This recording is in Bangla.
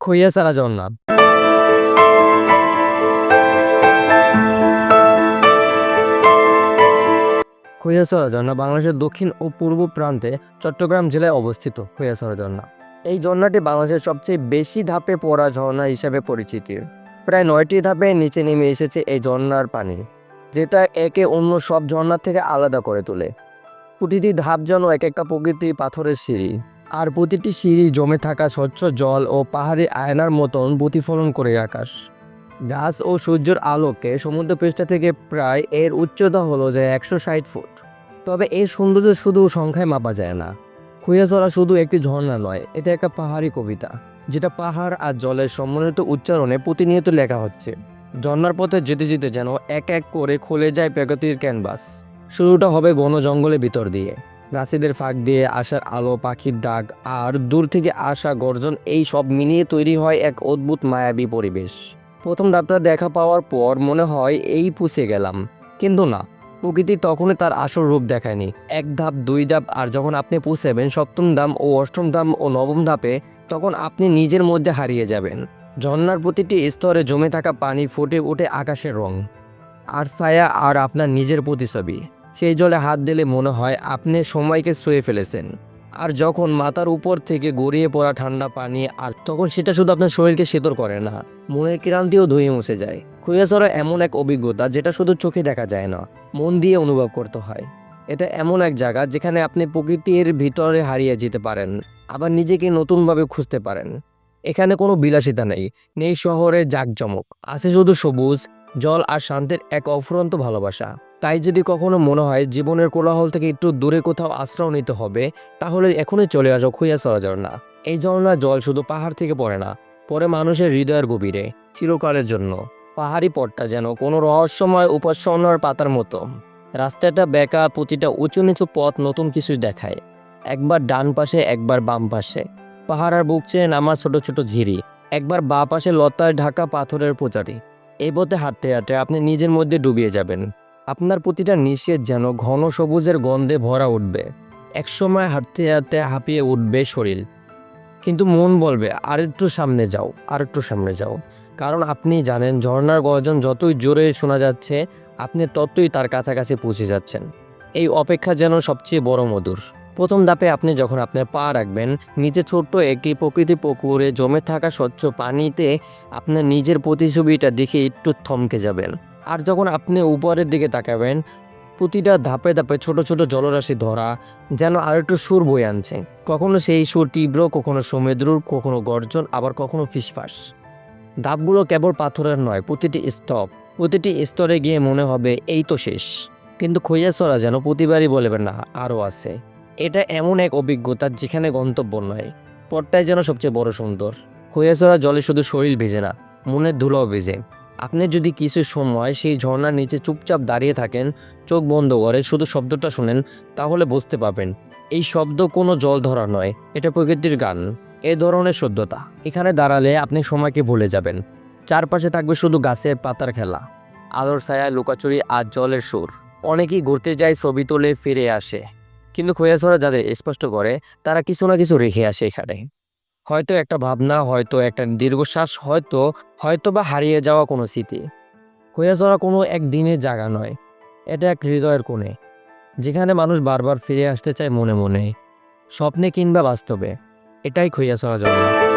খৈয়াছাড়া ঝর্ণা খৈয়াছড়া ঝর্ণা বাংলাদেশের দক্ষিণ ও পূর্ব প্রান্তে চট্টগ্রাম জেলায় অবস্থিত খৈয়াছড়া ঝর্ণা এই ঝর্ণাটি বাংলাদেশের সবচেয়ে বেশি ধাপে পড়া ঝর্ণা হিসেবে পরিচিত। প্রায় নয়টি ধাপে নিচে নেমে এসেছে এই ঝর্ণার পানি। যেটা একে অন্য সব ঝর্ণার থেকে আলাদা করে তোলে। প্রতিটি ধাপ যেন এক একটা প্রকৃতি পাথরের সিঁড়ি। আর প্রতিটি সিঁড়ি জমে থাকা স্বচ্ছ জল ও পাহাড়ি আয়নার মতন প্রতিফলন করে আকাশ। গাছ ও সূর্যের আলোকে সমুদ্রপৃষ্ঠ থেকে প্রায় এর উচ্চতা হলো যে একশো ষাট ফুট। তবে এই সৌন্দর্য শুধু সংখ্যায় মাপা যায় না। খুইয়াছড়া শুধু একটি ঝর্ণা নয়, এটা একটা পাহাড়ি কবিতা, যেটা পাহাড় আর জলের সম্মিলিত উচ্চারণে প্রতিনিয়ত লেখা হচ্ছে। ঝর্ণার পথে যেতে যেতে যেন এক এক করে খুলে যায় প্রগতির ক্যানভাস। শুরুটা হবে ঘন জঙ্গলের ভিতর দিয়ে। গাছেদের ফাঁক দিয়ে আসার আলো, পাখির ডাক আর দূর থেকে আসা গর্জন, এই সব মিলিয়ে তৈরি হয় এক অদ্ভুত মায়াবী পরিবেশ। প্রথম ধাপটা দেখা পাওয়ার পর মনে হয় এই পুষে গেলাম। কিন্তু না, প্রকৃতি তখনই তার আসল রূপ দেখায়নি। এক ধাপ, দুই ধাপ, আর যখন আপনি পুষেবেন সপ্তম ধাম ও অষ্টম ধাম ও নবম ধাপে, তখন আপনি নিজের মধ্যে হারিয়ে যাবেন। ঝর্ণার প্রতিটি স্তরে জমে থাকা পানি ফুটে ওঠে আকাশের রং। আর ছায়া আর আপনার নিজের প্রতিছবি সেই জলে হাত দিলে মনে হয় আপনি সময়কে ছুঁয়ে ফেলেছেন। আর যখন মাথার উপর থেকে গড়িয়ে পড়া ঠান্ডা পানি আর তখন সেটা শুধু আপনার শরীরকে শীতল করে না, মনের ক্রান্তিও ধুয়ে মুছে যায়। খুঁয়াছড়া এমন এক অভিজ্ঞতা যেটা শুধু চোখে দেখা যায় না, মন দিয়ে অনুভব করতে হয়। এটা এমন এক জায়গা যেখানে আপনি প্রকৃতির ভিতরে হারিয়ে যেতে পারেন, আবার নিজেকে নতুনভাবে খুঁজতে পারেন। এখানে কোনো বিলাসিতা নেই। নেই শহরে জাঁকজমক। আছে শুধু সবুজ, জল আর শান্তির এক অফুরন্ত ভালোবাসা। তাই যদি কখনো মনে হয় জীবনের কোলাহল থেকে একটু দূরে কোথাও আশ্রয় নিতে হবে, তাহলে এখনই চলে আসো খুইয়াছড়া ঝর্ণা এই ঝর্ণার জল শুধু পাহাড় থেকে পড়ে না পরে মানুষের হৃদয়ের গভীরে, চিরকালের জন্য। পাহাড়ি পথটা যেন কোনো রহস্যময় উপাসনার পাতার মতো। রাস্তাটা বেঁকা, প্রতিটা উঁচু নিচু পথ নতুন কিছু দেখায়। একবার ডান পাশে, একবার বাম পাশে। পাহাড় আর বুক চেয়ে নামা ছোট ছোট ঝিরি, একবার বা পাশে লতায় ঢাকা পাথরের প্রচারি এই পথে হাঁটতে হাঁটতে আপনি নিজের মধ্যে ডুবিয়ে যাবেন। আপনার প্রতিটা নিঃশ্বাস যেন ঘন সবুজের গন্ধে ভরা উঠবে। একসময় হাঁটতে হাঁটতে হাঁপিয়ে উঠবে শরীর। কিন্তু মন বলবে আর একটু সামনে যাও আর একটু সামনে যাও। কারণ আপনি জানেন ঝর্নার গর্জন যতই জোরে শোনা যাচ্ছে, আপনি ততই তার কাছাকাছি পৌঁছে যাচ্ছেন। এই অপেক্ষা যেন সবচেয়ে বড় মধুর। প্রথম ধাপে আপনি যখন আপনার পা রাখবেন, নিচে ছোট্ট একটি প্রকৃতি পুকুরে জমে থাকা স্বচ্ছ পানিতে আপনার নিজের প্রতিছবিটা দেখে একটু থমকে যাবেন। আর যখন আপনি উপরের দিকে তাকাবেন, প্রতিটা ধাপে ধাপে ছোট ছোট জলরাশি ধরা যেন আর একটু সুর বয়ে আনছে। কখনো সেই সুর তীব্র, কখনো সমুদ্রুর কখনো গর্জন, আবার কখনো ফিসফাস। ধাপগুলো কেবল পাথরের নয়, প্রতিটি স্তব, প্রতিটি স্তরে গিয়ে মনে হবে, এই তো শেষ। কিন্তু খৈয়াছড়া যেন প্রতিবারই বলবে না আরও আছে। এটা এমন এক অভিজ্ঞতা যেখানে গন্তব্য নয়। পথটাই যেন সবচেয়ে বড় সুন্দর। খৈয়াছড়া জলে শুধু শরীর ভেজে না মনের ধুলাও ভেজে। আপনি যদি কিছু সময় সেই ঝর্ণার নিচে চুপচাপ দাঁড়িয়ে থাকেন, চোখ বন্ধ করে শুধু শব্দটা শুনেন, তাহলে বুঝতে পারবেন, এই শব্দ কোনো জল ধরা নয়, এটা প্রকৃতির গান। এ ধরনের শুদ্ধতা। এখানে দাঁড়ালে আপনি সময়কে ভুলে যাবেন। চারপাশে থাকবে শুধু গাছের পাতার খেলা। আলোর ছায়া, লুকাচুরি আর জলের সুর। অনেকেই ঘুরতে যায় ছবি তুলে ফিরে আসে। কিন্তু খৈয়াছড়া যাদের স্পষ্ট করে, তারা কিছু না কিছু রেখে আসে এখানে। হয়তো একটা ভাবনা, হয়তো একটা দীর্ঘশ্বাস, হয়তো হয়তো বা হারিয়ে যাওয়া কোনো স্মৃতি। খৈয়াছড়া কোনো এক দিনের জায়গা নয়, এটা এক হৃদয়ের কোণে, যেখানে মানুষ বারবার ফিরে আসতে চায় মনে মনে, স্বপ্নে কিংবা বাস্তবে। এটাই খৈয়াছড়া জন্ম